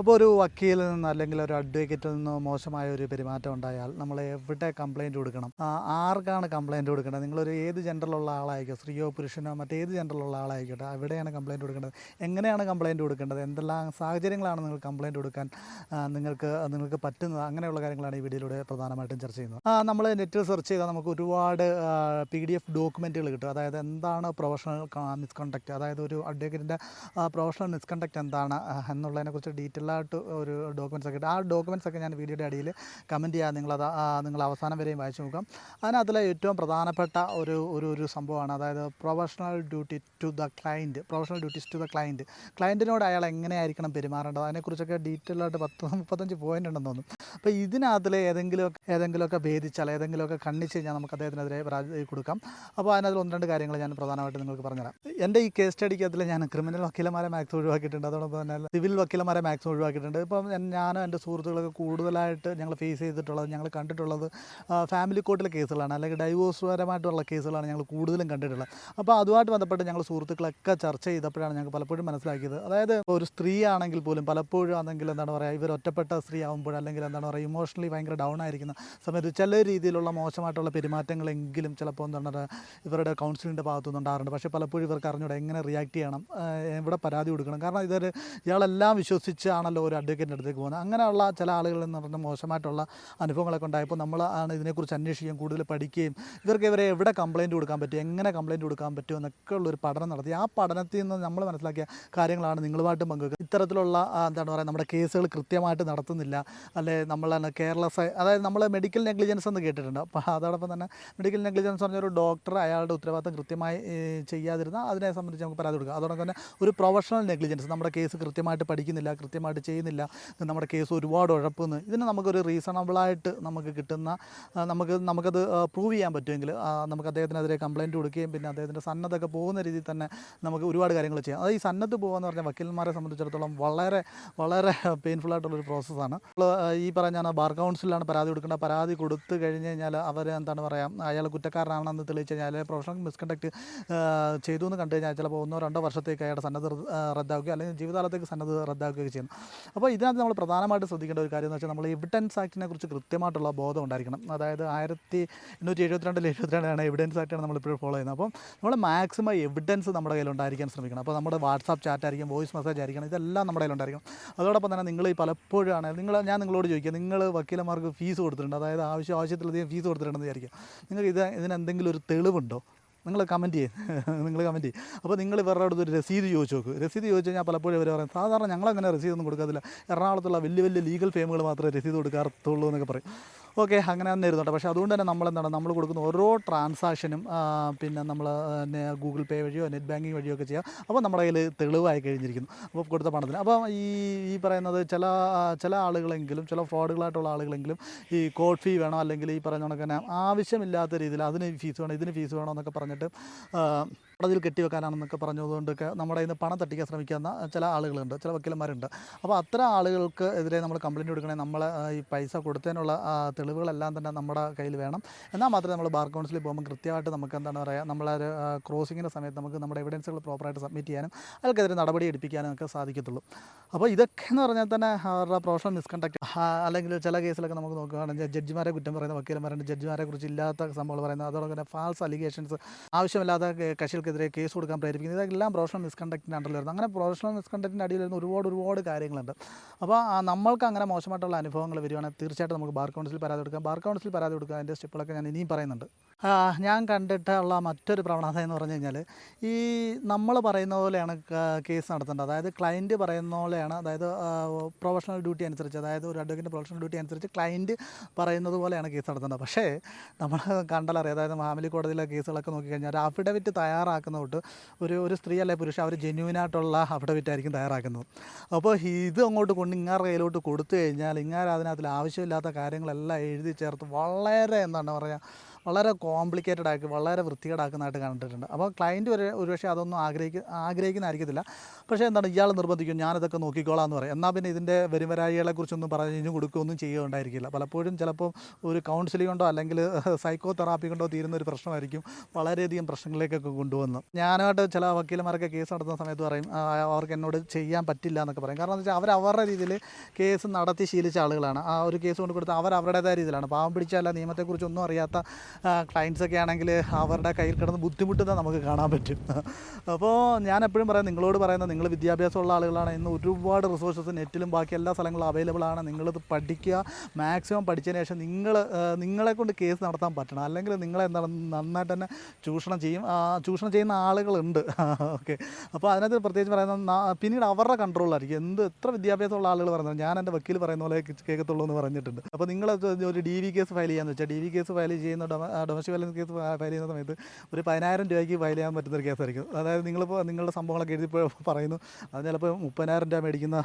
അപ്പോൾ ഒരു വക്കീലിൽ നിന്ന് അല്ലെങ്കിൽ ഒരു അഡ്വക്കേറ്റിൽ നിന്ന് മോശമായ ഒരു പെരുമാറ്റം ഉണ്ടായാൽ നമ്മൾ എവിടെ കംപ്ലൈന്റ് കൊടുക്കണം? ആർക്കാണ് കംപ്ലൈന്റ് കൊടുക്കേണ്ടത്? നിങ്ങളൊരു ഏത് ജെൻഡറിലുള്ള ആളായിരിക്കും? സ്ത്രീയോ പുരുഷനോ മറ്റേത് ജെൻഡറിലുള്ള ആളായിക്കോട്ടെ അവിടെയാണ് കംപ്ലൈന്റ് കൊടുക്കേണ്ടത്. എങ്ങനെയാണ് കംപ്ലൈന്റ് കൊടുക്കേണ്ടത്? എന്തെല്ലാം സാഹചര്യങ്ങളാണ് നിങ്ങൾ കംപ്ലൈന്റ് കൊടുക്കാൻ നിങ്ങൾക്ക് നിങ്ങൾക്ക് പറ്റുന്നത്? അങ്ങനെയുള്ള കാര്യങ്ങളാണ് ഈ വീഡിയോയിലൂടെ പ്രധാനമായിട്ടും ചർച്ച ചെയ്യുന്നത്. നമ്മൾ നെറ്റിൽ സെർച്ച് ചെയ്താൽ നമുക്ക് ഒരുപാട് പി ഡി എഫ് ഡോക്യുമെന്റുകൾ കിട്ടും. അതായത് എന്താണ് പ്രൊഫഷണൽ മിസ്കണ്ടക്ട് അതായത് ഒരു അഡ്വക്കേറ്റിന്റെ പ്രൊഫഷണൽ മിസ്കണ്ടക്ട് എന്താണ് എന്നുള്ളതിനെക്കുറിച്ച് ഡീറ്റെയിൽ ആയിട്ട് ഒരു ഡോക്യുമെന്റ്സ് ഒക്കെ ആ ഡോക്യുമെന്റ്സ് ഒക്കെ ഞാൻ വീഡിയോയുടെ അടിയിൽ കമന്റ് ചെയ്യാൻ നിങ്ങളത് നിങ്ങൾ അവസാനം വരെയും വായിച്ചു നോക്കാം അതിനകത്തിലെ ഏറ്റവും പ്രധാനപ്പെട്ട ഒരു ഒരു ഒരു സംഭവമാണ്. അതായത് professional duty to the client professional duties to the client ക്ലയന്റിനോട് അയാൾ എങ്ങനെയായിരിക്കണം പെരുമാറേണ്ടത്? അതിനെക്കുറിച്ചൊക്കെ ഡീറ്റെയിൽ ആയിട്ട് പത്ത് മുപ്പത്തഞ്ച് പോയിന്റ് ഉണ്ടെന്ന് തോന്നുന്നു. അപ്പോൾ ഇതിനകത്തിലെ ഏതെങ്കിലും ഏതെങ്കിലുമൊക്കെ ഭേദിച്ചാൽ ഏതെങ്കിലുമൊക്കെ കണ്ണിച്ച് കഴിഞ്ഞാൽ നമുക്ക് അദ്ദേഹത്തിനെതിരെ പരാതി കൊടുക്കാം. അപ്പോൾ അതിനകത്ത് ഒന്ന് രണ്ട് കാര്യങ്ങൾ ഞാൻ പ്രധാനമായിട്ട് നിങ്ങൾക്ക് പറഞ്ഞുതരാം. എന്റെ ഈ കേസ് സ്റ്റഡിക്കകത്തിൽ ഞാൻ ക്രിമിനൽ വക്കീലമാരെ മാക്സ് ഒഴിവാക്കിയിട്ടുണ്ട്. അതോടൊപ്പം തന്നെ സിവിൽ വക്കീലമാരെ മാക്സ് ഒഴിവാക്കിയിട്ടുണ്ട്. ഇപ്പം ഞാനും എന്റെ സുഹൃത്തുക്കളൊക്കെ കൂടുതലായിട്ട് ഞങ്ങൾ ഫേസ് ചെയ്തിട്ടുള്ളത് ഞങ്ങൾ കണ്ടിട്ടുള്ളത് ഫാമിലി കോർട്ടിലെ കേസുകളാണ് അല്ലെങ്കിൽ ഡൈവോഴ്സ് പരമായിട്ടുള്ള കേസുകളാണ് ഞങ്ങൾ കൂടുതലും കണ്ടിട്ടുള്ളത്. അപ്പോൾ അതുമായിട്ട് ബന്ധപ്പെട്ട് ഞങ്ങൾ സുഹൃത്തുക്കളൊക്കെ ചർച്ച ചെയ്തപ്പോഴാണ് ഞങ്ങൾക്ക് പലപ്പോഴും മനസ്സിലാക്കിയത്. അതായത് ഒരു സ്ത്രീ ആണെങ്കിൽ പോലും പലപ്പോഴും ആണെങ്കിൽ എന്താണ് പറയുക ഇവർ ഒറ്റപ്പെട്ട സ്ത്രീ ആകുമ്പോൾ അല്ലെങ്കിൽ എന്താണ് പറയുക ഇമോഷണലി ഭയങ്കര ഡൗൺ ആയിരിക്കുന്ന സമയത്ത് ചില രീതിയിലുള്ള മോശമായിട്ടുള്ള പെരുമാറ്റങ്ങളെങ്കിലും ചിലപ്പോൾ എന്താണ് ഇവരുടെ കൗൺസിലിന്റെ ഭാഗത്തുനിന്ന് ഉണ്ടാകാറുണ്ട് പക്ഷേ പലപ്പോഴും ഇവർക്ക് അറിഞ്ഞൂടെ എങ്ങനെ റിയാക്ട് ചെയ്യണം എവിടെ പരാതി കൊടുക്കണം. കാരണം ഇതൊരു ഇയാളെല്ലാം വിശ്വസിച്ചാണല്ലോ ഒരു അഡ്വക്കേറ്റിന്റെ അടുത്തേക്ക് പോകുന്നത്. അങ്ങനെയുള്ള ചില ആളുകളിൽ നിന്ന് പറഞ്ഞ മോശമായിട്ടുള്ള അനുഭവങ്ങളൊക്കെ ഉണ്ടായപ്പോൾ നമ്മൾ ആണ് ഇതിനെക്കുറിച്ച് അന്വേഷിക്കുകയും കൂടുതൽ പഠിക്കുകയും ഇവർക്ക് ഇവരെ എവിടെ കംപ്ലയിന്റ് കൊടുക്കാൻ പറ്റും എങ്ങനെ കംപ്ലയിന്റ് കൊടുക്കാൻ പറ്റും എന്നൊക്കെ ഉള്ളൊരു പഠനം നടത്തി. ആ പഠനത്തിൽ നിന്ന് നമ്മൾ മനസ്സിലാക്കിയ കാര്യങ്ങളാണ് നിങ്ങളുമായിട്ട് പങ്കുവെക്കുക. ഇത്തരത്തിലുള്ള എന്താണ് പറയുക നമ്മുടെ കേസുകൾ കൃത്യമായിട്ട് നടത്തുന്നില്ല. അല്ലെ നമ്മൾ കെയർലെസ് അതായത് നമ്മൾ മെഡിക്കൽ നെഗ്ലിജൻസ് എന്ന് കേട്ടിട്ടുണ്ട്. അപ്പോൾ അതോടൊപ്പം തന്നെ മെഡിക്കൽ നെഗ്ലിജൻസ് പറഞ്ഞ ഒരു ഡോക്ടർ അയാളുടെ ഉത്തരവാദിത്തം കൃത്യമായി ചെയ്യാതിരുന്ന അതിനെ സംബന്ധിച്ച് നമുക്ക് പരാതി കൊടുക്കാം. അതോടൊപ്പം തന്നെ ഒരു പ്രൊഫഷണൽ നെഗ്ലിജൻസ് നമ്മുടെ കേസ് കൃത്യമായിട്ട് പഠിക്കുന്നില്ല കൃത്യമായിട്ട് ചെയ്യുന്നില്ല. നമ്മുടെ കേസ് ഒരുപാട് ഉഴപ്പുന്നു. ഇതിന് നമുക്കൊരു റീസണബിളായിട്ട് നമുക്ക് കിട്ടുന്ന നമുക്ക് നമുക്കത് പ്രൂവ് ചെയ്യാൻ പറ്റുമെങ്കിൽ നമുക്ക് അദ്ദേഹത്തിനെതിരെ കംപ്ലയിന്റ് കൊടുക്കുകയും പിന്നെ അദ്ദേഹത്തിന്റെ സന്നദ്ധമൊക്കെ പോകുന്ന രീതിയിൽ തന്നെ നമുക്ക് ഒരുപാട് കാര്യങ്ങൾ ചെയ്യാം. അത് ഈ സന്നദ്ധ പോകുകയെന്ന് പറഞ്ഞാൽ വക്കീൽമാരെ സംബന്ധിച്ചിടത്തോളം വളരെ വളരെ പെയിൻഫുൾ ആയിട്ടുള്ളൊരു പ്രോസസ്സാണ് ഈ പറഞ്ഞ ബാർ കൗൺസിലാണ് പരാതി കൊടുക്കേണ്ട പരാതി കൊടുത്തു കഴിഞ്ഞ് കഴിഞ്ഞാൽ അവർ എന്താണ് പറയുക അയാൾ കുറ്റക്കാരനാണെന്ന് തെളിയിച്ച് കഴിഞ്ഞാൽ പ്രൊഫഷണൽ മിസ്കണ്ടക്ട് ചെയ്തു എന്ന് കണ്ടു കഴിഞ്ഞാൽ ചിലപ്പോൾ ഒന്നോ രണ്ടോ വർഷത്തേക്ക് അയാളുടെ സന്നദ്ധ റദ്ദ- റദ്ദാക്കുകയോ അല്ലെങ്കിൽ ജീവിതകാലത്തേക്ക് സന്നദ്ധ റദ്ദാക്കുകയൊക്കെ ചെയ്യുന്നു അപ്പോൾ ഇതിനകത്ത് നമ്മൾ പ്രധാനമായിട്ട് ശ്രദ്ധിക്കേണ്ട ഒരു കാര്യം എന്ന് വെച്ചാൽ നമ്മൾ എവിഡൻസ് ആക്ടിനെ കുറിച്ച് കൃത്യമായിട്ടുള്ള ബോധം ഉണ്ടായിരിക്കണം. അതായത് ആയിരത്തി എണ്ണൂറ്റി എഴുപത്തിരണ്ടിൽ എഴുപത്തിരണ്ടാണ് എവിഡൻസ് ആക്ടാണ് നമ്മളിപ്പോഴും ഫോളോ ചെയ്യുന്നത്. അപ്പം നമ്മൾ മാക്സിമം എവിഡൻസ് നമ്മുടെ കയ്യിൽ ഉണ്ടായിരിക്കാൻ ശ്രമിക്കണം. അപ്പോൾ നമ്മുടെ വാട്സാപ്പ് ചാറ്റ് ആയിരിക്കും വോയിസ് മെസ്സേജ് ആയിരിക്കണം ഇതെല്ലാം നമ്മുടെ കയ്യിൽ ഉണ്ടായിരിക്കണം അതോടൊപ്പം തന്നെ നിങ്ങൾ ഈ പലപ്പോഴും ആണ് നിങ്ങൾ ഞാൻ നിങ്ങളോട് ചോദിക്കുക നിങ്ങൾ വക്കീലന്മാർക്ക് ഫീസ് കൊടുത്തിട്ടുണ്ട് അതായത് ആവശ്യം ആവശ്യത്തിലധികം ഫീസ് കൊടുത്തിട്ടുണ്ടെന്ന് വിചാരിക്കുക നിങ്ങൾക്ക് ഇത് ഇതിനെന്തെങ്കിലും ഒരു തെളിവുണ്ടോ? നിങ്ങൾ കമന്റ് ചെയ്യും. നിങ്ങൾ കമന്റ് ചെയ്യും. അപ്പോൾ നിങ്ങൾ ഇവരുടെ അടുത്ത് ഒരു രസീത് ചോദിച്ചു നോക്കും. രസീത് ചോദിച്ചു കഴിഞ്ഞാൽ പലപ്പോഴും ഇവർ പറയും സാധാരണ ഞങ്ങളങ്ങനെ രസീതൊന്നും കൊടുക്കാതില്ല എറണാകുളത്തുള്ള വലിയ വലിയ ലീഗൽ ഫേമുകൾ മാത്രമേ രസീത് കൊടുക്കാറുള്ളൂ എന്നൊക്കെ പറയും. ഓക്കെ അങ്ങനെ തന്നെ ഇരുന്നോട്ടെ പക്ഷേ അതുകൊണ്ട് തന്നെ നമ്മളെന്താണ് നമ്മൾ കൊടുക്കുന്ന ഓരോ ട്രാൻസാക്ഷനും പിന്നെ നമ്മൾ ഗൂഗിൾ പേ വഴിയോ നെറ്റ് ബാങ്കിങ് വഴിയോ ഒക്കെ ചെയ്യാം. അപ്പോൾ നമ്മുടെ കയ്യിൽ തെളിവായി കഴിഞ്ഞിരിക്കുന്നു. അപ്പോൾ കൊടുത്ത പണത്തിന്. അപ്പോൾ ഈ ഈ പറയുന്നത് ചില ചില ആളുകളെങ്കിലും ചില ഫ്രോഡുകളായിട്ടുള്ള ആളുകളെങ്കിലും ഈ കോഡ് ഫീ വേണം അല്ലെങ്കിൽ ഈ പറയുന്ന കണക്ക് തന്നെ ആവശ്യമില്ലാത്ത രീതിയിൽ അതിന് ഫീസ് വേണം ഇതിന് ഫീസ് വേണം എന്നൊക്കെ പറഞ്ഞിട്ട് കോടതിയിൽ കെട്ടിവെക്കാനാണെന്നൊക്കെ പറഞ്ഞതുകൊണ്ടൊക്കെ നമ്മുടെ ഇന്ന് പണം തട്ടിക്കാൻ ശ്രമിക്കുന്ന ചില ആളുകളുണ്ട് ചില വക്കീലന്മാരുണ്ട്. അപ്പോൾ അത്തരം ആളുകൾക്ക് എതിരെ നമ്മൾ കംപ്ലയിന്റ് കൊടുക്കണേ നമ്മൾ ഈ പൈസ കൊടുത്തതിനുള്ള തെളിവുകളെല്ലാം തന്നെ നമ്മുടെ കയ്യിൽ വേണം. എന്നാൽ മാത്രമേ നമ്മൾ ബാർ കൗൺസിലിൽ പോകുമ്പോൾ കൃത്യമായിട്ട് നമുക്ക് എന്താണ് പറയുക നമ്മളൊരു ക്രോസിങ്ങിന്റെ സമയത്ത് നമുക്ക് നമ്മുടെ എവിഡൻസുകൾ പ്രോപ്പറായിട്ട് സബ്മിറ്റ് ചെയ്യാനും അതിൽക്കെതിരെ നടപടി എടുപ്പിക്കാനും ഒക്കെ സാധിക്കത്തുള്ളൂ. അപ്പോൾ ഇതൊക്കെ എന്ന് പറഞ്ഞാൽ തന്നെ അവരുടെ പ്രൊഫഷണൽ മിസ്കണ്ടക്ട് അല്ലെങ്കിൽ ചില കേസിലൊക്കെ നമുക്ക് നോക്കുകയാണെങ്കിൽ ജഡ്ജിമാരെ കുറ്റം പറയുന്ന വക്കീലന്മാരുണ്ട്. ജഡ്ജിമാരെ കുറിച്ച് ഇല്ലാത്ത സംഭവങ്ങൾ പറയുന്നത് അതോടൊപ്പം തന്നെ ഫാൾസ് അലിഗേഷൻസ് ആവശ്യമില്ലാത്ത കേ- കക്ഷികൾക്കെതിരെ കേസ് കൊടുക്കാൻ പ്രേരിപ്പിക്കുന്നത്. ഇതെല്ലാം പ്രൊഫഷണൽ മിസ്കണ്ടക്റ്റിന്റെ അണ്ടറിൽ വരുന്നത് അങ്ങനെ പ്രൊഫഷണൽ മിസ്കണ്ടക്റ്റിന്റെ അടിയിൽ വരുന്ന ഒരുപാട് ഒരുപാട് കാര്യങ്ങളുണ്ട്. അപ്പോൾ നമ്മൾക്ക് അങ്ങനെ മോശമായിട്ടുള്ള അനുഭവങ്ങൾ വരികയാണെങ്കിൽ തീർച്ചയായിട്ടും നമുക്ക് ബാർ കൗൺസിൽ പരാതി കൊടുക്കാം. ബാർ കൗൺസിൽ പരാതി കൊടുക്കുക അതിന്റെ സ്റ്റെപ്പുകളൊക്കെ ഞാൻ ഇനിയും പറയുന്നുണ്ട്. ഞാൻ കണ്ടിട്ടുള്ള മറ്റൊരു പ്രവണത എന്ന് പറഞ്ഞു കഴിഞ്ഞാൽ ഈ നമ്മൾ പറയുന്ന പോലെയാണ് കേസ് നടത്തേണ്ടത്. അതായത് ക്ലയന്റ് പറയുന്ന പോലെയാണ് അതായത് പ്രൊഫഷണൽ ഡ്യൂട്ടി അനുസരിച്ച് അതായത് ഒരു അഡ്വക്കേറ്റ് പ്രൊഫഷണൽ ഡ്യൂട്ടി അനുസരിച്ച് ക്ലയന്റ് പറയുന്നത് പോലെയാണ് കേസ് നടത്തേണ്ടത്. പക്ഷേ നമ്മൾ കണ്ടാലറിയാം അതായത് ഫാമിലി കോടതിയിലെ കേസുകളൊക്കെ നോക്കിക്കഴിഞ്ഞാൽ ഒരു അഫിഡവിറ്റ് തയ്യാറാക്കുന്ന തൊട്ട് ഒരു ഒരു സ്ത്രീ അല്ലെ പുരുഷൻ അവർ ജെന്യൂനായിട്ടുള്ള അഫിഡവിറ്റ് ആയിരിക്കും തയ്യാറാക്കുന്നത്. അപ്പോൾ ഇത് അങ്ങോട്ട് കൊണ്ട് ഇങ്ങാരുടെ കയ്യിലോട്ട് കൊടുത്തു കഴിഞ്ഞാൽ ഇങ്ങാർ അതിനകത്തിൽ ആവശ്യമില്ലാത്ത കാര്യങ്ങളെല്ലാം എഴുതി ചേർത്ത് വളരെ എന്താണ് പറയുക വളരെ കോംപ്ലിക്കേറ്റഡ് ആക്കി വളരെ വൃത്തികേടാക്കുന്നതായിട്ട് കണ്ടിട്ടുണ്ട്. അപ്പോൾ ക്ലയന്റ് ഒരു ഒരുപക്ഷെ അതൊന്നും ആഗ്രഹിക്ക ആഗ്രഹിക്കുന്നതായിരിക്കത്തില്ല. പക്ഷേ എന്താണ് ഇയാൾ നിർബന്ധിക്കും ഞാനിതൊക്കെ നോക്കിക്കോളാം എന്ന് പറയും. എന്നാൽ പിന്നെ ഇതിന്റെ വരുമരായികളെക്കുറിച്ചൊന്നും പറഞ്ഞു കൊടുക്കുകയൊന്നും ചെയ്യുകയുണ്ടായിരിക്കില്ല. പലപ്പോഴും ചിലപ്പോൾ ഒരു കൗൺസിലിംഗ് കൊണ്ടോ അല്ലെങ്കിൽ സൈക്കോ തെറാപ്പി കൊണ്ടോ തീരുന്ന ഒരു പ്രശ്നമായിരിക്കും. വളരെയധികം പ്രശ്നങ്ങളിലേക്കൊക്കെ കൊണ്ടുവന്ന് ഞാനായിട്ട് ചില വക്കീലന്മാരൊക്കെ കേസ് നടത്തുന്ന സമയത്ത് പറയും "ആ, അവർക്ക് എന്നോട് ചെയ്യാൻ പറ്റില്ല എന്നൊക്കെ പറയും. കാരണം എന്താ വെച്ചാൽ അവർ അവരുടെ രീതിയിൽ കേസ് നടത്തി ശീലിച്ച ആളുകളാണ്. ആ ഒരു കേസ് കൊണ്ട് കൊടുത്ത് അവർ അവരുടേതായ രീതിയിലാണ്. പാവം പിടിച്ചല്ല നിയമത്തെക്കുറിച്ച് ഒന്നും അറിയാത്ത ക്ലയൻസൊക്കെ ആണെങ്കിൽ അവരുടെ കയ്യിൽ കിടന്ന് ബുദ്ധിമുട്ടുന്നത് നമുക്ക് കാണാൻ പറ്റും. അപ്പോൾ ഞാൻ എപ്പോഴും പറയാം നിങ്ങളോട് പറയുന്നത് നിങ്ങൾ വിദ്യാഭ്യാസമുള്ള ആളുകളാണ്. ഇന്ന് ഒരുപാട് റിസോഴ്സസ് നെറ്റിലും ബാക്കി എല്ലാ സ്ഥലങ്ങളും അവൈലബിൾ ആണ്. നിങ്ങളിത് പഠിക്കുക. മാക്സിമം പഠിച്ചതിന് ശേഷം നിങ്ങൾ നിങ്ങളെ കൊണ്ട് കേസ് നടത്താൻ പറ്റണം. അല്ലെങ്കിൽ നിങ്ങളെ എന്താണ് നന്നായിട്ട് തന്നെ ചൂഷണം ചെയ്യും. ചൂഷണം ചെയ്യുന്ന ആളുകളുണ്ട്. ഓക്കെ അപ്പോൾ അതിനകത്ത് പ്രത്യേകിച്ച് പറയുന്നത് പിന്നീട് അവരുടെ കൺട്രോളിലായിരിക്കും. എന്ത് എത്ര വിദ്യാഭ്യാസമുള്ള ആളുകൾ പറയുന്നത് ഞാൻ എന്റെ വക്കീൽ പറയുന്ന പോലെ കേൾക്കത്തുള്ളൂ എന്ന് പറഞ്ഞിട്ടുണ്ട്. അപ്പോൾ നിങ്ങൾ ഒരു ഡി വി കേസ് ഫയൽ ചെയ്യാന്ന് വെച്ചാൽ ഡി വി കേസ് ഫയൽ ചെയ്യുന്ന ഡൊമസ്റ്റിക് വയലൻസ് കേസ് ഫയൽ ചെയ്യുന്ന സമയത്ത് ഒരു പതിനായിരം രൂപയ്ക്ക് ഫയൽ ചെയ്യാൻ പറ്റുന്ന ഒരു കേസായിരിക്കും. അതായത് നിങ്ങളിപ്പോൾ നിങ്ങളുടെ സംഭവങ്ങളൊക്കെ എഴുതിപ്പോൾ പറയുന്നു അത് ചിലപ്പോൾ മുപ്പതിനായിരം രൂപ മേടിക്കുന്ന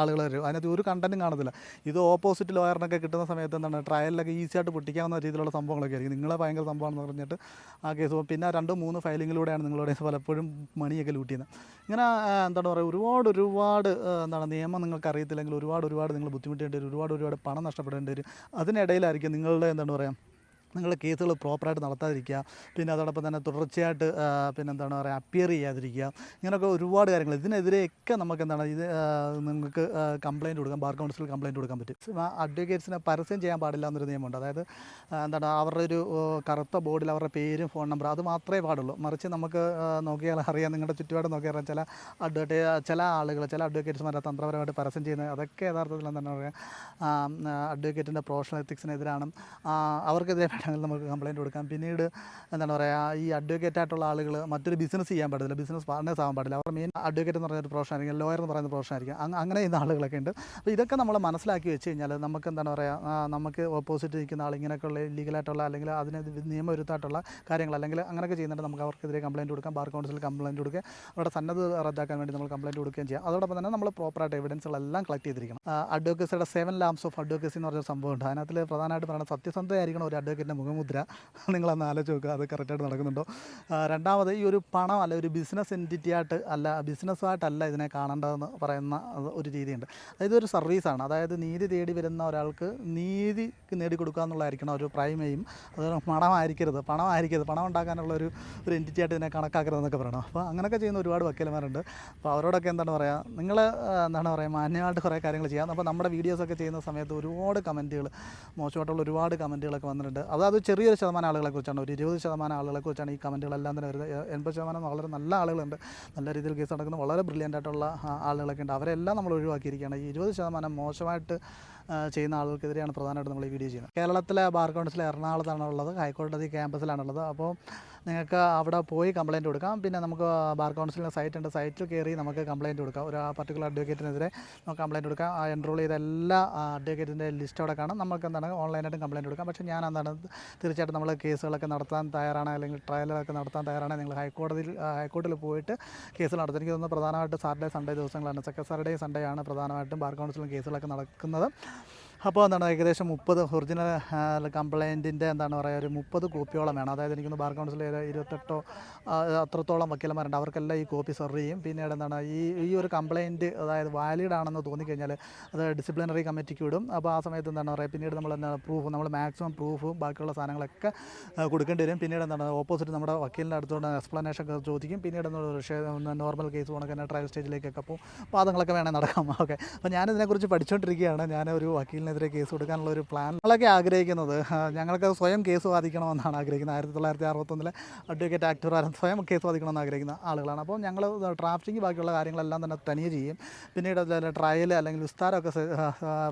ആളുകൾ വരും. അതിനകത്ത് ഒരു കണ്ടന്റും കാണത്തില്ല. ഇത് ഓപ്പോസിറ്റ് ലോയറിനൊക്കെ കിട്ടുന്ന സമയത്ത് എന്താണ് ട്രയലിലൊക്കെ ഈസിയായിട്ട് പൊട്ടിക്കാവുന്ന രീതിയിലുള്ള സംഭവങ്ങളൊക്കെ ആയിരിക്കും. നിങ്ങളെ ഭയങ്കര സംഭവമാണെന്ന് പറഞ്ഞിട്ട് ആ കേസ്. പിന്നെ രണ്ട് മൂന്ന് ഫയലിങ്ങിലൂടെയാണ് നിങ്ങളുടെ പലപ്പോഴും മണിയൊക്കെ ലൂട്ട് ചെയ്യുന്നത്. ഇങ്ങനെ എന്താണ് പറയുക ഒരുപാട് ഒരുപാട് എന്താണ് നിയമം നിങ്ങൾക്ക് അറിയത്തില്ലെങ്കിൽ ഒരുപാട് ഒരുപാട് നിങ്ങൾ ബുദ്ധിമുട്ടേണ്ടി വരും ഒരുപാട് ഒരുപാട് പണം നഷ്ടപ്പെടേണ്ടി വരും. അതിനിടയിലായിരിക്കും നിങ്ങളുടെ എന്താണ് പറയുക നിങ്ങൾ കേസുകൾ പ്രോപ്പറായിട്ട് നടത്താതിരിക്കുക പിന്നെ അതോടൊപ്പം തന്നെ തുടർച്ചയായിട്ട് പിന്നെ എന്താണ് പറയുക അപ്പിയർ ചെയ്യാതിരിക്കുക ഇങ്ങനെയൊക്കെ ഒരുപാട് കാര്യങ്ങൾ. ഇതിനെതിരെയൊക്കെ നമുക്ക് എന്താണ് ഇത് നിങ്ങൾക്ക് കംപ്ലയിന്റ് കൊടുക്കാം ബാർ കൗൺസിൽ കംപ്ലയിന്റ് കൊടുക്കാൻ പറ്റും. അഡ്വക്കേറ്റ്സിനെ പരസ്യം ചെയ്യാൻ പാടില്ല എന്നൊരു നിയമമുണ്ട്. അതായത് എന്താണ് അവരുടെ ഒരു കറുത്ത ബോർഡിൽ അവരുടെ പേരും ഫോൺ നമ്പർ അത് മാത്രമേ പാടുള്ളൂ. മറിച്ച് നമുക്ക് നോക്കിയാൽ അറിയാം നിങ്ങളുടെ ചുറ്റുപാട് നോക്കിയാൽ ചില അഡ്വക്കേ ചില ആളുകൾ ചില അഡ്വക്കേറ്റ്സ്മാരെ തന്ത്രപരമായിട്ട് പരസ്യം ചെയ്യുന്നത് അതൊക്കെ യഥാർത്ഥത്തിൽ എന്താണ് പറയുക അഡ്വക്കേറ്റിന്റെ പ്രൊഫഷണൽ എത്തിക്സിനെതിരാണ് അവർക്കെതിരെ വേണമെങ്കിൽ നമുക്ക് കംപ്ലയിന്റ് കൊടുക്കാം. പിന്നീട് എന്താണ് പറയുക ഈ അഡ്വക്കേറ്റ് ആയിട്ടുള്ള ആളുകൾ മറ്റൊരു ബിസിനസ് ചെയ്യാൻ പാടില്ല. ബിസിനസ് പാർട്ട്നേഴ്സ് ആവാൻ പാടില്ല. അവർ മെയിൻ അഡ്വക്കേറ്റ് എന്ന് പറയുന്ന ഒരു പ്രൊഫഷൻ ആയിരിക്കും ലോയർ എന്ന് പറയുന്ന പ്രൊഫഷൻ ആയിരിക്കും. അങ്ങ- അങ്ങനെ ചെയ്യുന്ന ആളുകളൊക്കെ ഉണ്ട്. അപ്പോൾ ഇതൊക്കെ നമ്മൾ മനസ്സിലാക്കി വെച്ച് കഴിഞ്ഞാൽ നമുക്ക് എന്താണ് പറയുക നമുക്ക് ഓപ്പോസിറ്റ് നിൽക്കുന്ന ആൾ ഇങ്ങനെയൊക്കെയുള്ള ലീഗലായിട്ടുള്ള അല്ലെങ്കിൽ അതിന് നിയമവിരുദ്ധമായിട്ടുള്ള കാര്യങ്ങൾ അല്ലെങ്കിൽ അങ്ങനെയൊക്കെ ചെയ്യുന്നുണ്ട് നമുക്ക് അവർക്കെതിരെ കംപ്ലയിന്റ് കൊടുക്കാം. ബാർ കൗൺസിൽ കംപ്ലയിന്റ് കൊടുക്കുക. അവരുടെ സന്നദ്ധ റദ്ദാക്കാൻ വേണ്ടി നമ്മൾ കംപ്ലയിന്റ് കൊടുക്കുകയും ചെയ്യാം. അതോടൊപ്പം തന്നെ നമ്മൾ പ്രോപ്പറായിട്ട് എവിഡൻസുകളെല്ലാം കളക്ട് ചെയ്തിരിക്കണം. അഡ്വക്കേസിയുടെ സെവൻ ലാംസ് ഓഫ് അഡ്വക്കേസി എന്ന് പറഞ്ഞ സംഭവമുണ്ട് അതിനകത്തിൽ പ്രധാനമായിട്ട് പറയുന്നത് സത്യസന്ധയായിരിക്കണം ഒരു അഡ്വക്കേറ്റിന്റെ മുഖമുദ്ര നിങ്ങളൊന്ന് ആലോചിച്ച് നോക്കുക അത് കറക്റ്റായിട്ട് നടക്കുന്നുണ്ടോ? രണ്ടാമത് ഈ ഒരു പണം അല്ല ഒരു ബിസിനസ് എന്റിറ്റി ആയിട്ട് അല്ല ബിസിനസ്സായിട്ടല്ല ഇതിനെ കാണേണ്ടതെന്ന് പറയുന്ന ഒരു രീതിയുണ്ട്. അതായത് ഒരു സർവീസാണ് അതായത് നീതി തേടി വരുന്ന ഒരാൾക്ക് നീതി നേടിക്കൊടുക്കുക എന്നുള്ളതായിരിക്കണം ഒരു പ്രൈമയും അത് പണമായിരിക്കരുത് പണമായിരിക്കരുത് പണം ഉണ്ടാക്കാനുള്ള ഒരു ഒരു എന്റിറ്റി ആയിട്ട് ഇതിനെ കണക്കാക്കരുതെന്നൊക്കെ പറയണം. അപ്പോൾ അങ്ങനെയൊക്കെ ചെയ്യുന്ന ഒരുപാട് വക്കീലന്മാരുണ്ട്. അപ്പോൾ അവരോടൊക്കെ എന്താണ് പറയുക നിങ്ങൾ എന്താണ് പറയുക മാന്യമായിട്ട് കുറേ കാര്യങ്ങൾ ചെയ്യാം. അപ്പോൾ നമ്മുടെ വീഡിയോസൊക്കെ ചെയ്യുന്ന സമയത്ത് ഒരുപാട് കമന്റുകൾ മോശമായിട്ടുള്ള ഒരുപാട് കമന്റുകളൊക്കെ വന്നിട്ടുണ്ട്. അത് അത് ചെറിയൊരു ശതമാനം ആളുകളെ കുറിച്ചാണ്. ഒരു ഇരുപത് ശതമാനം ആളുകളെ കുറിച്ചാണ് ഈ കമന്റുകളെല്ലാം തന്നെ വരുന്നത്. എൺപത് ശതമാനം വളരെ നല്ല ആളുകളുണ്ട്. നല്ല രീതിയിൽ കേസ് നടക്കുന്ന. വളരെ ബ്രില്യന്റ് ആയിട്ടുള്ള ആളുകളൊക്കെ ഉണ്ട്. അവരെല്ലാം നമ്മൾ ഒഴിവാക്കിയിരിക്കുകയാണ്. ഈ ഇരുപത് ശതമാനം മോശമായിട്ട് ചെയ്യുന്ന ആളുകൾക്കെതിരെയാണ് പ്രധാനമായിട്ട് നമ്മൾ ഈ വീഡിയോ ചെയ്യുന്നത്. കേരളത്തിലെ ബാർ കൗൺസിൽ എറണാകുളത്താണ് ഉള്ളത് ഹൈക്കോടതി ക്യാമ്പസിലാണുള്ളത്. അപ്പോൾ നിങ്ങൾക്ക് അവിടെ പോയി കംപ്ലയിന്റ് കൊടുക്കാം. പിന്നെ നമുക്ക് ബാർ കൗൺസിലിന്റെ സൈറ്റ് ഉണ്ട്. സൈറ്റിൽ കയറി നമുക്ക് കംപ്ലയിന്റ് കൊടുക്കാം. ഒരു പർട്ടിക്കുലർ അഡ്വക്കേറ്റിനെതിരെ നമുക്ക് കംപ്ലയിന്റ് കൊടുക്കാം. എൻറോൾ ചെയ്ത എല്ലാ അഡ്വക്കേറ്റിന്റെ ലിസ്റ്റ് അവിടെ കാണാം. നമുക്ക് എന്താണ് ഓൺലൈനായിട്ടും കംപ്ലയിന്റ് കൊടുക്കാം. പക്ഷേ ഞാൻ എന്താണ് തീർച്ചയായിട്ടും നമ്മൾ കേസുകളൊക്കെ നടത്താൻ തയ്യാറാണ് അല്ലെങ്കിൽ ട്രയലൊക്കെ നടത്താൻ തയ്യാറാണ്. നിങ്ങൾ ഹൈക്കോടതിയിൽ ഹൈക്കോടതിയിൽ പോയിട്ട് കേസുകൾ നടത്തും. എനിക്ക് തോന്നുന്നു പ്രധാനമായിട്ട് സാറ്റർഡേ സൺഡേ ദിവസങ്ങളാണ്. സെക്കൻഡ് സാറ്റർഡേ സൺഡേ ആണ് പ്രധാനമായിട്ടും ബാർ കൗൺസിലും കേസുകളൊക്കെ നടക്കുന്നത്. അപ്പോൾ എന്താണ് ഏകദേശം മുപ്പത് ഒറിജിനൽ കംപ്ലയിന്റിന്റെ എന്താണ് പറയുക ഒരു മുപ്പത് കോപ്പിയോളം വേണം. അതായത് എനിക്കൊന്ന് ബാർ കൗൺസിൽ ഇരുപത്തെട്ടോ അത്രത്തോളം വക്കീലന്മാരുണ്ട്. അവർക്കെല്ലാം ഈ കോപ്പി സെർവ് ചെയ്യും. പിന്നീട് എന്താണ് ഈ ഈ ഒരു കംപ്ലയിന്റ് അതായത് വാലിഡ് ആണെന്ന് തോന്നിക്കഴിഞ്ഞാൽ അത് ഡിസിപ്ലിനറി കമ്മിറ്റിക്ക് വിടും. അപ്പോൾ ആ സമയത്ത് എന്താണ് പറയുക പിന്നീട് നമ്മൾ എന്താണ് പ്രൂഫ് നമ്മൾ മാക്സിമം പ്രൂഫും ബാക്കിയുള്ള സാധനങ്ങളൊക്കെ കൊടുക്കേണ്ടി വരും. പിന്നീട് എന്താണ് ഓപ്പോസിറ്റ് നമ്മുടെ വക്കീലിന്റെ അടുത്തോണ്ട് എക്സ്പ്ലനേഷൻ ഒക്കെ ചോദിക്കും. പിന്നീട് നോർമൽ കേസ് കണക്ക് തന്നെ ട്രയൽ സ്റ്റേജിലേക്കൊക്കെ പോകും. വാദങ്ങളൊക്കെ വേണേൽ നടക്കാം. ഓക്കെ അപ്പോൾ ഞാനിതിനെക്കുറിച്ച് പഠിച്ചുകൊണ്ടിരിക്കുകയാണ് ഞാൻ ഒരു വക്കീലിനെതിരെ കേസ് കൊടുക്കാനുള്ള ഒരു പ്ലാൻ നമ്മളൊക്കെ ആഗ്രഹിക്കുന്നത് ഞങ്ങൾക്ക് സ്വയം കേസ് വാദിക്കണമെന്നാണ് ആഗ്രഹിക്കുന്നത്. ആയിരത്തി തൊള്ളായിരത്തി അറുപത്തൊന്നിലെ അഡ്വക്കേറ്റ് ആക്ട് പ്രകാരം സ്വയം കേസ് വാദിക്കണമെന്ന് ആഗ്രഹിക്കുന്ന ആളുകളാണ്. അപ്പോൾ ഞങ്ങൾ ഡ്രാഫ്റ്റിംഗ് ബാക്കിയുള്ള കാര്യങ്ങളെല്ലാം തന്നെ തനിയെ ചെയ്യും. പിന്നീട് ട്രയൽ അല്ലെങ്കിൽ വിസ്താരമൊക്കെ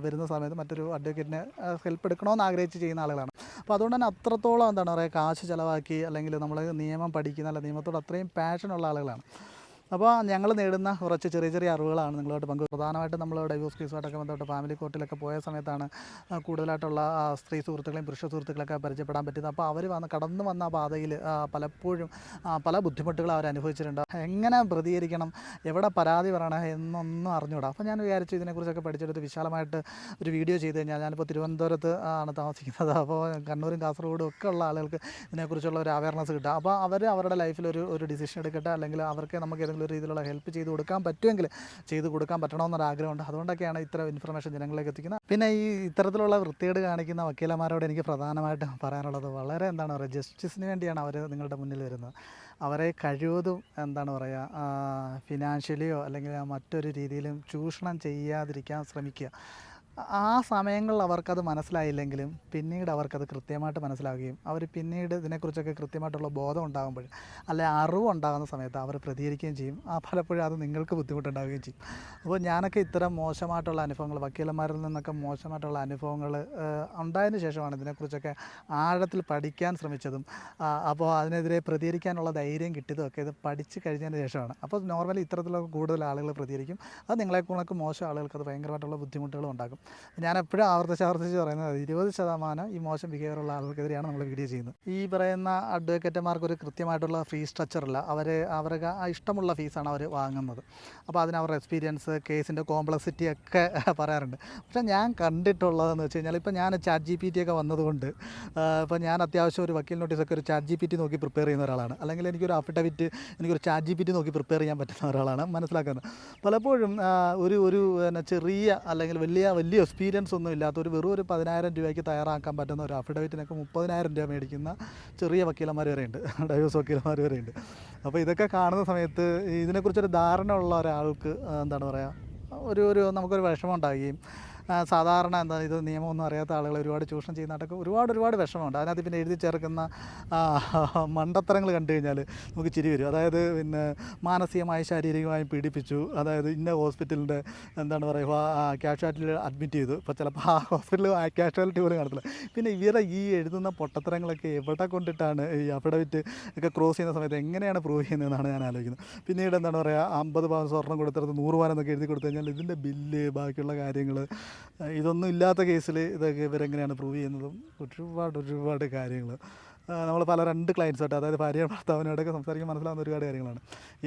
വരുന്ന സമയത്ത് മറ്റൊരു അഡ്വക്കേറ്റിനെ ഹെൽപ്പ് എടുക്കണമെന്ന് ആഗ്രഹിച്ച് ചെയ്യുന്ന ആളുകളാണ്. അപ്പോൾ അതുകൊണ്ട് തന്നെ അത്രത്തോളം എന്താണ് പറയുക കാശ് ചിലവാക്കി അല്ലെങ്കിൽ നമ്മൾ നിയമം പഠിക്കുന്ന അല്ലെങ്കിൽ നിയമത്തോട് അത്രയും പാഷനുള്ള ആളുകളാണ്. അപ്പോൾ ഞങ്ങൾ നേടുന്ന കുറച്ച് ചെറിയ ചെറിയ അറിവുകളാണ് നിങ്ങളോട് പങ്കു പ്രധാനമായിട്ടും നമ്മൾ ഡൈവോഴ്സ് കേസുമായിട്ടൊക്കെ ബന്ധപ്പെട്ട് ഫാമിലി കോർട്ടിലൊക്കെ പോയ സമയത്താണ് കൂടുതലായിട്ടുള്ള സ്ത്രീ സുഹൃത്തുക്കളെയും പുരുഷ സുഹൃത്തുക്കളൊക്കെ പരിചയപ്പെടാൻ പറ്റുന്നത് അപ്പോൾ അവർ വന്ന് കടന്നു വന്ന പാതയിൽ പലപ്പോഴും പല ബുദ്ധിമുട്ടുകൾ അവർ അനുഭവിച്ചിട്ടുണ്ട്. എങ്ങനെ പ്രതികരിക്കണം എവിടെ പരാതി പറയണം എന്നൊന്നും അറിഞ്ഞുകൂടാ അപ്പോൾ ഞാൻ വിചാരിച്ചു ഇതിനെക്കുറിച്ചൊക്കെ പഠിച്ചെടുത്ത് വിശാലമായിട്ട് ഒരു വീഡിയോ ചെയ്ത് കഴിഞ്ഞാൽ ഞാനിപ്പോൾ തിരുവനന്തപുരത്ത് ആണ് താമസിക്കുന്നത്. അപ്പോൾ കണ്ണൂരും കാസർഗോഡും ഒക്കെ ഉള്ള ആളുകൾക്ക് ഇതിനെക്കുറിച്ചുള്ള ഒരു അവയർനെസ് കിട്ടുക. അപ്പോൾ അവർ അവരുടെ ലൈഫിൽ ഒരു ഒരു ഡിസിഷൻ എടുക്കട്ടെ അല്ലെങ്കിൽ അവർക്ക് നമുക്ക് ഏതെങ്കിലും ഒരു രീതിയിലുള്ള ഹെൽപ്പ് ചെയ്ത് കൊടുക്കാൻ പറ്റുമെങ്കിൽ ചെയ്ത് കൊടുക്കാൻ പറ്റണമെന്നൊരു ആഗ്രഹമുണ്ട്. അതുകൊണ്ടൊക്കെയാണ് ഇത്ര ഇൻഫർമേഷൻ ജനങ്ങളിലേക്ക് എത്തിക്കുന്നത്. പിന്നെ ഈ ഇത്തരത്തിലുള്ള വൃത്തികേട് കാണിക്കുന്ന വക്കീലന്മാരോട് എനിക്ക് പ്രധാനമായിട്ടും പറയാനുള്ളത് വളരെ എന്താണ് പറയുക ജസ്റ്റിസിന് വേണ്ടിയാണ് അവർ നിങ്ങളുടെ മുന്നിൽ വരുന്നത്. അവരെ കഴിവതും എന്താണ് പറയുക ഫിനാൻഷ്യലിയോ അല്ലെങ്കിൽ മറ്റൊരു രീതിയിലും ചൂഷണം ചെയ്യാതിരിക്കാൻ ശ്രമിക്കുക. ആ സമയങ്ങളിൽ അവർക്കത് മനസ്സിലായില്ലെങ്കിലും പിന്നീട് അവർക്കത് കൃത്യമായിട്ട് മനസ്സിലാവുകയും അവർ പിന്നീട് ഇതിനെക്കുറിച്ചൊക്കെ കൃത്യമായിട്ടുള്ള ബോധം ഉണ്ടാകുമ്പോൾ അല്ലെ അറിവ് ഉണ്ടാകുന്ന സമയത്ത് അവർ പ്രതികരിക്കുകയും ചെയ്യും. ആ പലപ്പോഴും അത് നിങ്ങൾക്ക് ബുദ്ധിമുട്ടുണ്ടാവുകയും ചെയ്യും. അപ്പോൾ ഞാനൊക്കെ ഇത്തരം മോശമായിട്ടുള്ള അനുഭവങ്ങൾ വക്കീലന്മാരിൽ നിന്നൊക്കെ മോശമായിട്ടുള്ള അനുഭവങ്ങൾ ഉണ്ടായതിനു ശേഷമാണ് ഇതിനെക്കുറിച്ചൊക്കെ ആഴത്തിൽ പഠിക്കാൻ ശ്രമിച്ചതും അപ്പോൾ അതിനെതിരെ പ്രതികരിക്കാനുള്ള ധൈര്യം കിട്ടിയതും ഒക്കെ ഇത് പഠിച്ച് കഴിഞ്ഞതിന് ശേഷമാണ്. അപ്പോൾ നോർമലി ഇത്തരത്തിലുള്ള കൂടുതൽ ആളുകൾ പ്രതികരിക്കും. അത് നിങ്ങളെ മോശം ആളുകൾക്ക് അത് ഭയങ്കരമായിട്ടുള്ള ബുദ്ധിമുട്ടുകളും ഉണ്ടാക്കും. ഞാൻ എപ്പോഴും ആവർത്തിച്ച് ആവർത്തിച്ച് പറയുന്നത് ഇരുപത് ശതമാനം ഈ മോശം ബിഹേവിയറുള്ള ആളുകൾക്കെതിരെയാണ് നമ്മൾ വീഡിയോ ചെയ്യുന്നത്. ഈ പറയുന്ന അഡ്വക്കേറ്റന്മാർക്ക് ഒരു കൃത്യമായിട്ടുള്ള ഫീ സ്ട്രക്ചർ ഇല്ല. അവർ അവർക്ക് ഇഷ്ടമുള്ള ഫീസാണ് അവർ വാങ്ങുന്നത്. അപ്പോൾ അതിന് അവരുടെ എക്സ്പീരിയൻസ് കേസിന്റെ കോംപ്ലക്സിറ്റി ഒക്കെ പറയാറുണ്ട്. പക്ഷേ ഞാൻ കണ്ടിട്ടുള്ളതെന്ന് വെച്ച് കഴിഞ്ഞാൽ ഇപ്പോൾ ഞാൻ ചാറ്റ് ജി പി ടി ഒക്കെ വന്നതുകൊണ്ട് ഇപ്പോൾ ഞാൻ അത്യാവശ്യം ഒരു വക്കീൽ നോട്ടീസൊക്കെ ഒരു ചാറ്റ് ജി പി ടി നോക്കി പ്രിപ്പയർ ചെയ്യുന്ന ഒരാളാണ്. അല്ലെങ്കിൽ എനിക്കൊരു അഫിഡവിറ്റ് എനിക്കൊരു ചാറ്റ് ജി പി ടി നോക്കി പ്രിപ്പയർ ചെയ്യാൻ പറ്റുന്ന ഒരാളാണ്. മനസ്സിലാക്കുന്നത് പലപ്പോഴും ഒരു ഒരു ചെറിയ അല്ലെങ്കിൽ വലിയ വലിയ എക്സ്പീരിയൻസ് ഒന്നും ഇല്ലാത്ത ഒരു വെറും ഒരു പതിനായിരം രൂപയ്ക്ക് തയ്യാറാക്കാൻ പറ്റുന്ന ഒരു അഫിഡവിറ്റിനൊക്കെ മുപ്പതിനായിരം രൂപ മേടിക്കുന്ന ചെറിയ വക്കീലന്മാർ വരെയുണ്ട്. ഡൈവേഴ്സ് വക്കീലന്മാർ വരെയുണ്ട്. അപ്പോൾ ഇതൊക്കെ കാണുന്ന സമയത്ത് ഇതിനെക്കുറിച്ചൊരു ധാരണ ഉള്ള ഒരാൾക്ക് എന്താണ് പറയുക ഒരു ഒരു നമുക്കൊരു വിഷമം ഉണ്ടാകുകയും സാധാരണ എന്താ ഇത് നിയമമൊന്നും അറിയാത്ത ആളുകൾ ഒരുപാട് ചൂഷണം ചെയ്യുന്നതൊക്കെ ഒരുപാട് ഒരുപാട് വിഷമമുണ്ട്. അതിനകത്ത് പിന്നെ എഴുതി ചേർക്കുന്ന മണ്ടത്തരങ്ങൾ കണ്ടു കഴിഞ്ഞാൽ നമുക്ക് ചിരി വരും. അതായത് പിന്നെ മാനസികമായി ശാരീരികമായും പീഡിപ്പിച്ചു. അതായത് ഇന്ന ഹോസ്പിറ്റലിന്റെ എന്താണ് പറയുക ക്യാഷ്വാലിറ്റിയിൽ അഡ്മിറ്റ് ചെയ്തു. ഇപ്പോൾ ചിലപ്പോൾ ആ ഹോസ്പിറ്റലിൽ ക്യാഷ്വാലിറ്റി പോലും കാണത്തില്ല. പിന്നെ ഇവരെ ഈ എഴുതുന്ന പൊട്ടത്തരങ്ങളൊക്കെ എവിടെ കൊണ്ടിട്ടാണ് ഈ അഫിഡവിറ്റ് ഒക്കെ ക്രോസ് ചെയ്യുന്ന സമയത്ത് എങ്ങനെയാണ് പ്രൂവ് ചെയ്യുന്നതെന്നാണ് ഞാൻ ആലോചിക്കുന്നത്. പിന്നീട് എന്താണ് പറയുക അമ്പത് പവൻ സ്വർണം കൊടുത്തിടത്ത് നൂറ് പവൻ എന്നൊക്കെ എഴുതി കൊടുത്തു കഴിഞ്ഞാൽ ഇതിന്റെ ബില്ല് ബാക്കിയുള്ള കാര്യങ്ങൾ ഇതൊന്നും ഇല്ലാത്ത കേസിൽ ഇതൊക്കെ ഇവരെങ്ങനെയാണ് പ്രൂവ് ചെയ്യുന്നതും ഒരുപാട് ഒരുപാട് കാര്യങ്ങൾ നമ്മൾ പല രണ്ട് ക്ലയൻസായിട്ട് അതായത് ഭാര്യ ഭർത്താവിനോടൊക്കെ സംസാരിക്കാൻ മനസ്സിലാവുന്ന ഒരുപാട് കാര്യങ്ങളാണ്.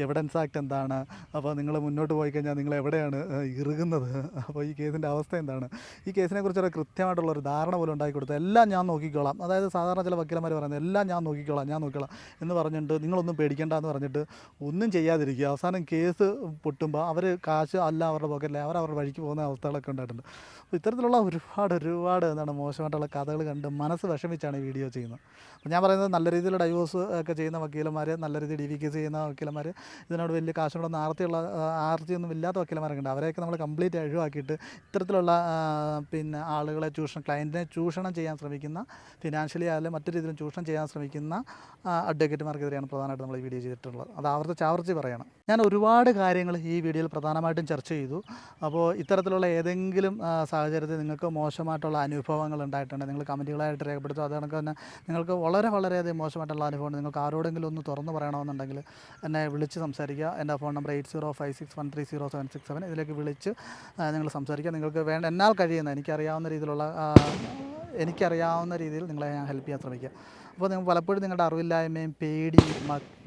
എവിഡൻസ് ആക്ട് എന്താണ്? അപ്പോൾ നിങ്ങൾ മുന്നോട്ട് പോയി കഴിഞ്ഞാൽ നിങ്ങൾ എവിടെയാണ് ഇറുകുന്നത്? അപ്പോൾ ഈ കേസിന്റെ അവസ്ഥ എന്താണ്? ഈ കേസിനെ കുറിച്ചൊരു കൃത്യമായിട്ടുള്ള ഒരു ധാരണ പോലും ഉണ്ടാക്കി കൊടുത്തു എല്ലാം ഞാൻ നോക്കിക്കോളാം. അതായത് സാധാരണ ചില വക്കീലന്മാർ പറയുന്നത് എല്ലാം ഞാൻ നോക്കിക്കോളാം ഞാൻ നോക്കിക്കോളാം എന്ന് പറഞ്ഞിട്ട് നിങ്ങളൊന്നും പേടിക്കേണ്ട എന്ന് പറഞ്ഞിട്ട് ഒന്നും ചെയ്യാതിരിക്കുക. അവസാനം കേസ് പൊട്ടുമ്പോൾ അവർ കാശ് അല്ല അവരുടെ പോക്കറ്റിൽ അവർ അവരുടെ വഴിക്ക് പോകുന്ന അവസ്ഥകളൊക്കെ ഉണ്ടായിട്ടുണ്ട്. അപ്പോൾ ഇത്തരത്തിലുള്ള ഒരുപാട് ഒരുപാട് എന്താണ് മോശമായിട്ടുള്ള കഥകൾ കണ്ട് മനസ്സ് വിഷമിച്ചാണ് ഈ വീഡിയോ ചെയ്യുന്നത്. അപ്പോൾ ഞാൻ പറയുന്നത് നല്ല രീതിയിൽ ഡൈവോഴ്സ് ഒക്കെ ചെയ്യുന്ന വക്കീലന്മാർ നല്ല രീതിയിൽ ഡി വി കേസ് ചെയ്യുന്ന വക്കീലന്മാർ ഇതിനോട് വലിയ കാശുകളൊന്നും ആർത്തിയുള്ള ആർത്തിയൊന്നും ഇല്ലാത്ത വക്കീലന്മാരൊക്കെ ഉണ്ട്. അവരെയൊക്കെ നമ്മൾ കംപ്ലീറ്റ് ഒഴിവാക്കിയിട്ട് ഇത്തരത്തിലുള്ള പിന്നെ ആളുകളെ ചൂഷണം ക്ലയന്റിനെ ചൂഷണം ചെയ്യാൻ ശ്രമിക്കുന്ന ഫിനാൻഷ്യലി ആയാലും മറ്റു രീതിയിലും ചൂഷണം ചെയ്യാൻ ശ്രമിക്കുന്ന അഡ്വക്കേറ്റുമാർക്കെതിരെയാണ് പ്രധാനമായിട്ട് നമ്മൾ ഈ വീഡിയോ ചെയ്തിട്ടുള്ളത്. അത് ആവർത്തിച്ച് ആവർത്തിച്ച് പറയണം. ഞാൻ ഒരുപാട് കാര്യങ്ങൾ ഈ വീഡിയോയിൽ പ്രധാനമായിട്ടും ചർച്ച ചെയ്തു. അപ്പോൾ ഇത്തരത്തിലുള്ള ഏതെങ്കിലും സാഹചര്യത്തിൽ നിങ്ങൾക്ക് മോശമായിട്ടുള്ള അനുഭവങ്ങൾ ഉണ്ടായിട്ടുണ്ടെങ്കിൽ നിങ്ങൾ കമന്റുകളായിട്ട് രേഖപ്പെടുത്തുക അത് കണക്ക് തന്നെ നിങ്ങൾക്ക് വളരെ വളരെയധികം മോശമായിട്ടുള്ള അനുഭവം നിങ്ങൾക്ക് ആരോടെങ്കിലും ഒന്ന് തുറന്നു പറയണമെന്നുണ്ടെങ്കിൽ എന്നെ വിളിച്ച് സംസാരിക്കുക. എന്റെ phone number eight zero five six one three zero seven six seven ഇതിലേക്ക് വിളിച്ച് നിങ്ങൾ സംസാരിക്കുക. നിങ്ങൾക്ക് വേണ്ട എന്നാൽ കഴിയുന്ന എനിക്കറിയാവുന്ന രീതിയിലുള്ള എനിക്കറിയാവുന്ന രീതിയിൽ നിങ്ങളെ ഞാൻ ഹെൽപ്പ് ചെയ്യാൻ ശ്രമിക്കുക. അപ്പോൾ നിങ്ങൾ പലപ്പോഴും നിങ്ങളുടെ അറിവില്ലായ്മയും പേടിയും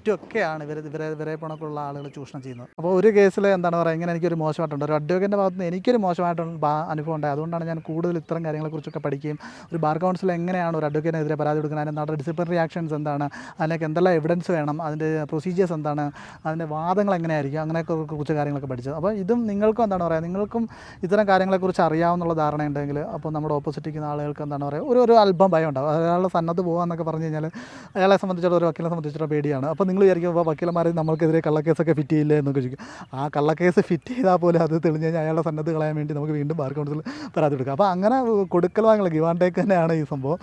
മറ്റൊക്കെയാണ് ഇവർ ഇവരെ ഇവരെ പണക്കുള്ള ആളുകൾ ചൂഷണം ചെയ്യുന്നത്. അപ്പോൾ ഒരു കേസിൽ എന്താണ് പറയുക ഇങ്ങനെ എനിക്കൊരു മോശമായിട്ടുണ്ട്. ഒരു അഡ്വക്കേറ്റിന്റെ ഭാഗത്ത് നിന്ന് എനിക്കൊരു മോശമായിട്ടുള്ള അനുഭവം ഉണ്ടായി. അതുകൊണ്ടാണ് ഞാൻ കൂടുതൽ ഇത്തരം കാര്യങ്ങളെക്കുറിച്ചൊക്കെ പഠിക്കുകയും ഒരു ബാർ കൗൺസിൽ എങ്ങനെയാണ് ഒരു അഡ്വക്കേറ്റിനെതിരെ പരാതി കൊടുക്കുന്നത് നടന്ന ഡിസിപ്ലിനറി ആക്ഷൻസ് എന്താണ് അതിനൊക്കെ എന്തെല്ലാം എവിഡൻസ് വേണം അതിന്റെ പ്രൊസീജിയേഴ്സ് എന്താണ് അതിന്റെ വാദങ്ങൾ എങ്ങനെയായിരിക്കും അങ്ങനെയൊക്കെ കുറിച്ച് കാര്യങ്ങളൊക്കെ പഠിച്ചത്. അപ്പോൾ ഇതും നിങ്ങൾക്കും എന്താണ് പറയുക നിങ്ങൾക്കും ഇത്തരം കാര്യങ്ങളെക്കുറിച്ച് അറിയാവുന്നുള്ള ധാരണ ഉണ്ടെങ്കിൽ അപ്പോൾ നമ്മുടെ ഓപ്പോസിറ്റ് ഇരിക്കുന്ന ആളുകൾക്ക് എന്താണ് പറയുക ഒരു ഒരു അല്പം ഭയം ഉണ്ടാവും. അയാളുടെ സന്നദ്ധ പോകാമെന്നൊക്കെ പറഞ്ഞു കഴിഞ്ഞാൽ അയാളെ സംബന്ധിച്ചിടത്തോളം ഒരു വക്കീലിനെ സംബന്ധിച്ചിടത്തോളം പേടിയാണ്. അപ്പോൾ നിങ്ങൾ വിചാരിക്കും അപ്പോൾ വക്കീലന്മാരെ നമ്മൾക്കെതിരെ കള്ളക്കേസൊക്കെ ഫിറ്റ് ചെയ്യില്ലേ? എന്നൊക്കെ ചോദിക്കും. ആ കള്ളക്കേസ് ഫിറ്റ് ചെയ്താൽ പോലെ അത് തെളിഞ്ഞ് കഴിഞ്ഞാൽ അയാളുടെ സന്നദ്ധ കളയാൻ വേണ്ടി നമുക്ക് വീണ്ടും ബാർ കൗൺസിൽ പരാതി കൊടുക്കാം. അപ്പോൾ അങ്ങനെ കൊടുക്കൽ വാങ്ങൽ ഗിവാൻ ടേക്ക് തന്നെയാണ് ഈ സംഭവം.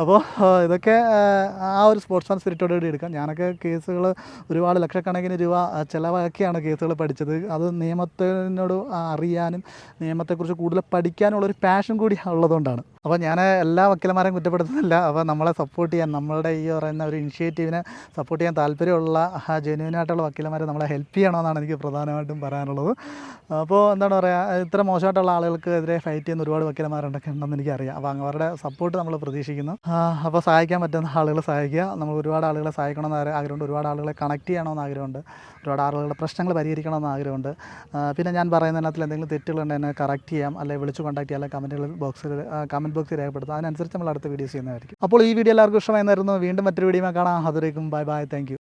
അപ്പോൾ ഇതൊക്കെ ആ, ഒരു സ്പോർട്സ്മാൻ സ്പിരിറ്റോട് കൂടി എടുക്കാം. ഞാനൊക്കെ കേസുകൾ ഒരുപാട് ലക്ഷക്കണക്കിന് രൂപ ചിലവാക്കിയാണ് കേസുകൾ പഠിച്ചത്. അത് നിയമത്തിനോട് അറിയാനും നിയമത്തെക്കുറിച്ച് കൂടുതൽ പഠിക്കാനുള്ള ഒരു പാഷൻ കൂടി ഉള്ളതുകൊണ്ടാണ്. അപ്പോൾ ഞാൻ എല്ലാ വക്കീലന്മാരെയും കുറ്റപ്പെടുത്തുന്നില്ല അപ്പോൾ നമ്മളെ സപ്പോർട്ട് ചെയ്യാൻ നമ്മളുടെ ഈ പറയുന്ന ഒരു ഇനിഷ്യേറ്റീവിനെ സപ്പോർട്ട് ചെയ്യാൻ താല്പര്യമുള്ള ജെന്യൂനായിട്ടുള്ള വക്കീലന്മാരെ നമ്മളെ ഹെൽപ്പ് ചെയ്യണമെന്നാണ് എനിക്ക് പ്രധാനമായിട്ടും പറയാനുള്ളത്. അപ്പോൾ എന്താണ് പറയുക ഇത്ര മോശമായിട്ടുള്ള ആളുകൾക്ക് എതിരെ ഫൈറ്റ് ചെയ്യുന്ന ഒരുപാട് വക്കീലന്മാരുണ്ടൊക്കെ ഉണ്ടെന്ന് എനിക്കറിയാം. അപ്പോൾ അവരുടെ സപ്പോർട്ട് നമ്മൾ പ്രതീക്ഷിക്കുന്നു. അപ്പോൾ സഹായിക്കാൻ പറ്റുന്ന ആളുകളെ സഹായിക്കുക. നമ്മൾ ഒരുപാട് ആളുകളെ സഹായിക്കണമെന്ന് ആഗ്ര- ആഗ്രഹമുണ്ട്. ഒരുപാട് ആളുകളെ കണക്ട് ചെയ്യണമെന്ന് ആഗ്രഹമുണ്ട്. ഒരുപാട് ആളുകളുടെ പ്രശ്നങ്ങൾ പരിഹരിക്കണമെന്ന് ആഗ്രഹമുണ്ട്. പിന്നെ ഞാൻ പറയുന്നതിനകത്തിൽ എന്തെങ്കിലും തെറ്റുകളുണ്ടെങ്കിൽ എന്നെ കറക്റ്റ് ചെയ്യാം. അല്ലെങ്കിൽ വിളിച്ച് കോൺടാക്ട് ചെയ്യാം. അല്ലെങ്കിൽ കമന്റുകൾ ബോക്സിൽ കമന്റ് ബോക്സിൽ രേഖപ്പെടുത്താം. അതിനനുസരിച്ച് നമ്മൾ അടുത്ത വീഡിയോസ് ചെയ്യുന്നതായിരിക്കും. അപ്പോൾ ഈ വീഡിയോ എല്ലാവർക്കും ഇഷ്ടമായിരുന്നു വീണ്ടും മറ്റൊരു വീഡിയോ കാണാം. അതുവരേക്കും ബൈ ബൈ താങ്ക്